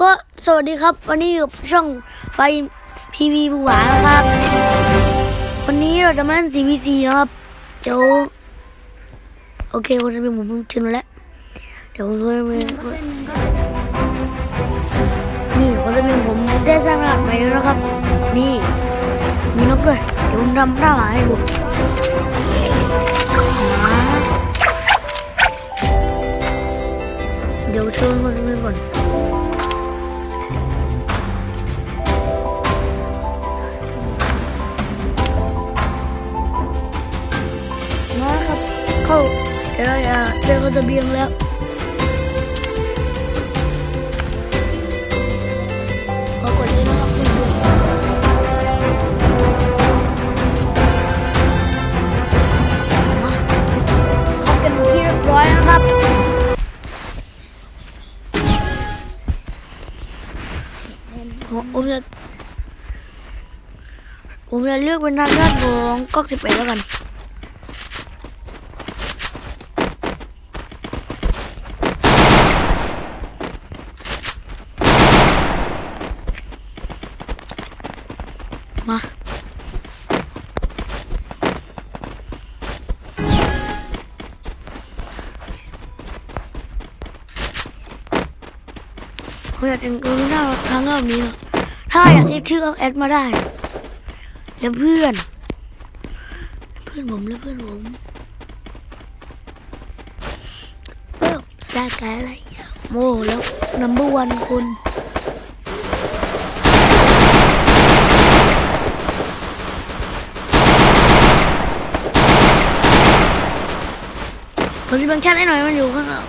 ก็สวัสดีครับ วันนี้อยู่ช่องไฟพีวีบูหวานะครับ วันนี้เราจะมาเล่น CVC นะครับ เดี๋ยว โอเคคนจะเป็นผมเชิญแล้ว เดี๋ยวผมจะเป็นนี่คนจะเป็นผมได้สร้างรหัสใหม่แล้วนะครับ นี่ มีนกด้วย เดี๋ยวผมทำหน้าหมาให้ดูหมเดี๋ยวชิญคนจะเป็นก่อน เจอคนตะเบียงแล้ว ขอกดเลยนะครับคุณผู้มาเข้ากันที่เรียบร้อยนะครับผมจะผมจะเลือกเป็นทางด้านของก๊อกสิบแปดแล้วกัน มา ผมอยากจะดูหน้าครั้งรอบนี้อะถ้าอยากเรียกชื่อก็แอดมาได้ แล้วเพื่อน เพื่อนผมแล้วเพื่อนผมเพิ่มได้แก่อะไรอย่างโม่แล้วนัมเบอร์วันคุณ ผมจะบังชันให้หน่อยมันอยู่ข้างนอก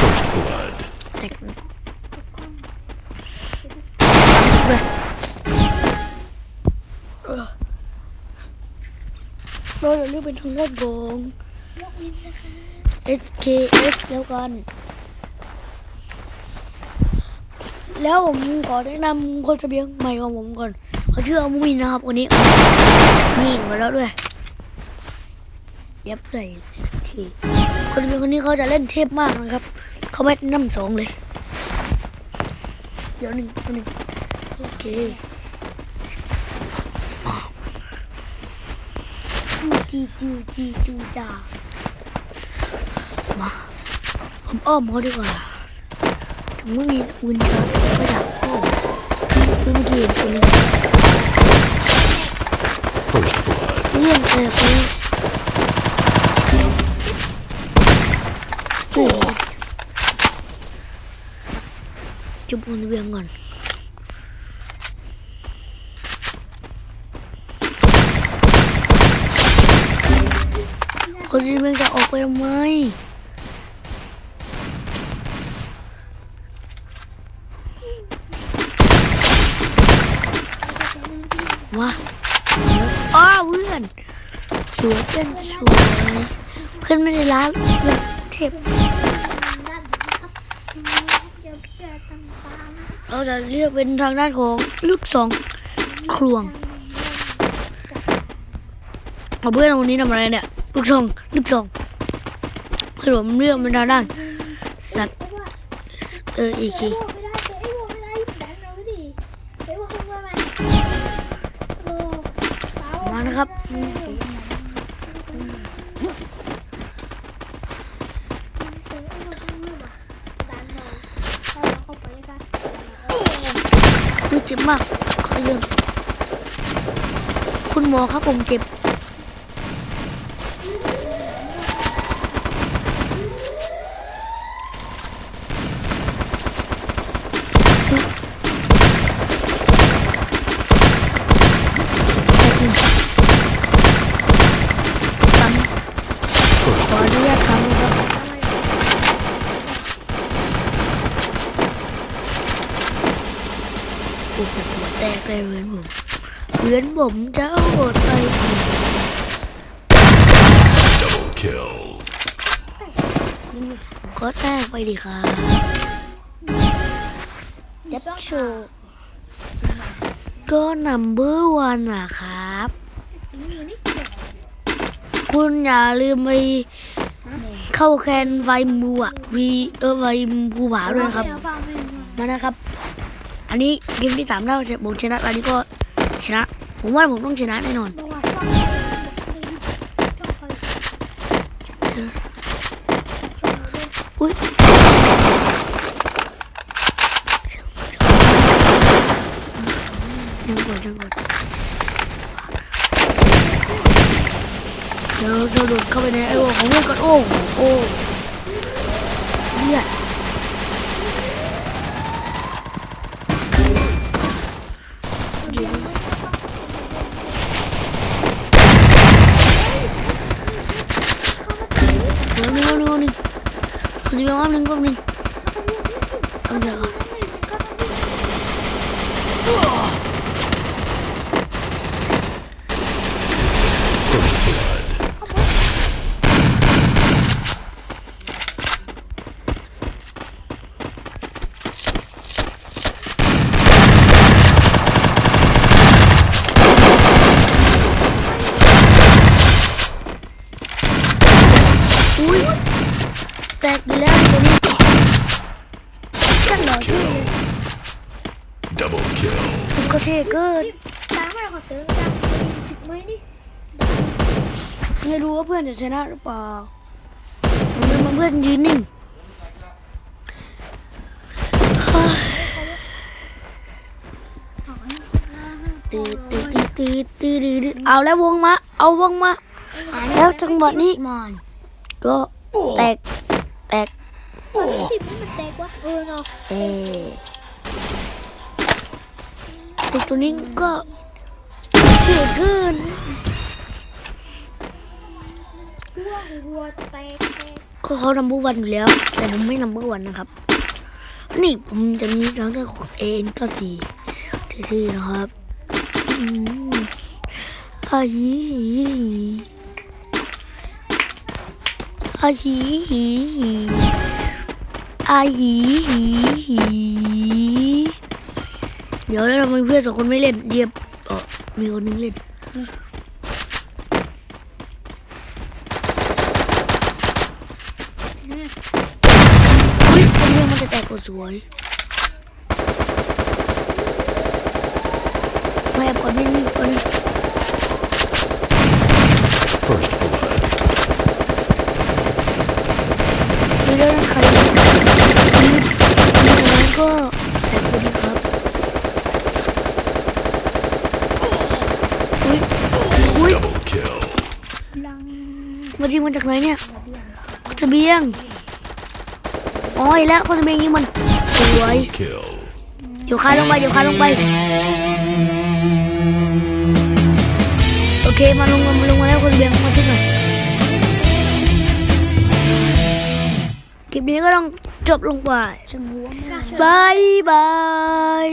First blood. แตกเลยเลยเราจะเลือกเป็นทางด้านของ SKS แล้วกัน แล้วผมขอแนะนำคนเสบียงใหม่ของผมก่อนเขาชื่ออามุมินนะครับคนนี้นี่มาแล้วด้วยเย็บใส่ทีคนเสบียงคนนี้เขาจะเล่นเทพมากนะครับเขาไม่น้ำสองเลย เดี๋ยวหนึ่งตัวหนึ่งโอเคจีจูจีจูจ้ามาผมอ้อมเขาดีกว่า ถึงไม่มีวินเทอร์ก็อยากอ้อมคือเมื่อกี้เห็นตัวนึง First blood. เรื่องเออคือโอ้โหจุบบนเวียงก่อน คนที่มันจะออกไปทำไม มาอ้าวเพื่อนสวยเป็นสวยเพื่อนไม่ได้ร้านเพื่อนเทพเราจะเรียกเป็นทางด้านของลูกสองครวงเอาเพื่อนวันนี้ทำอะไรเนี่ยลูกสองลูกสองเพื่อนผมเรียกเป็นทางด้านสัตว์เอออีกที นะครับดูเจ็บมากขอเรื่องคุณหมอครับผมเจ็บ ซ้ำ First ขออนุญาตทำนะครับโอ้โหหัวแตกเลยเพื่อนผม เพื่อนผมจะโหดไป double kill. ก็แตกไปดิค่ะยับชว์ก็นัมเบอร์วันอะครับ คุณอย่าลืมไปเข้าแคนไฟมูอะวีเออไฟภูผาด้วยครับ มานะครับ อันนี้เกมที่สามถ้าผมชนะอันนี้ก็ชนะ ผมว่าผมต้องชนะแน่นอนอุ้ยยังกดยังกดเดี๋ยวเราโดดเข้าไปในไอ้โอ่ของเพื่อนก่อนโอ้โหโอ้เนี่ยเดี๋ยวนึงนึงนึง คุณจะไปว่านึงก็นึงเอาเดี๋ยว First blood. อุ้ย แตกไปแล้วตัวนี้จังเลย Kill. Double kill. มันก็เท่เกิน ตามมาขอเติมตามถึงไหมนี่ไม่รู้ว่าเพื่อนจะชนะหรือเปล่ามันมันเพื่อนยืนนิ่งตืดตืดตืดตืดตืดเอาแล้ววงมา เอาวงมา แล้วจังหวะนี้ ก็แตก แตกสิบมันแตกวะเออเนาะเออตัวตัวนี้ก็เท่เกินหัวหัวแตกแตกก็เขานัมเบอร์วันอยู่แล้ว แต่ผมไม่นัมเบอร์วันนะครับ นี่ผมจะมีทางเลือกของเอ็นก็สี่ที่ๆนะครับ อืมอาฮี อาฮีอาฮีเดี๋ยวแล้วทำไมเพื่อนสองคนไม่เล่นเดียบเออมีคนนึงเล่นเฮ้ยตรงนี้มันจะแตกกว่าสวยไมาแอบก่อนนี่นี่ก่อนนี่ First blood. ดูแล้วนะใครนี่นี่แล้วก็แตกพอดีครับอุ้ยอุ้ย Double kill. ลัง มายิงมาจากไหนเนี่ยเสบียงอ๋อแล้วคนเบียงยิงมันสวยเดี๋ยวคานลงไปเดี๋ยวคานลงไป โอเคมาลงมามาลงมาแล้วคนเบียงมาที่ไหนคลิปนี้ก็ต้องจบลงไปบายบาย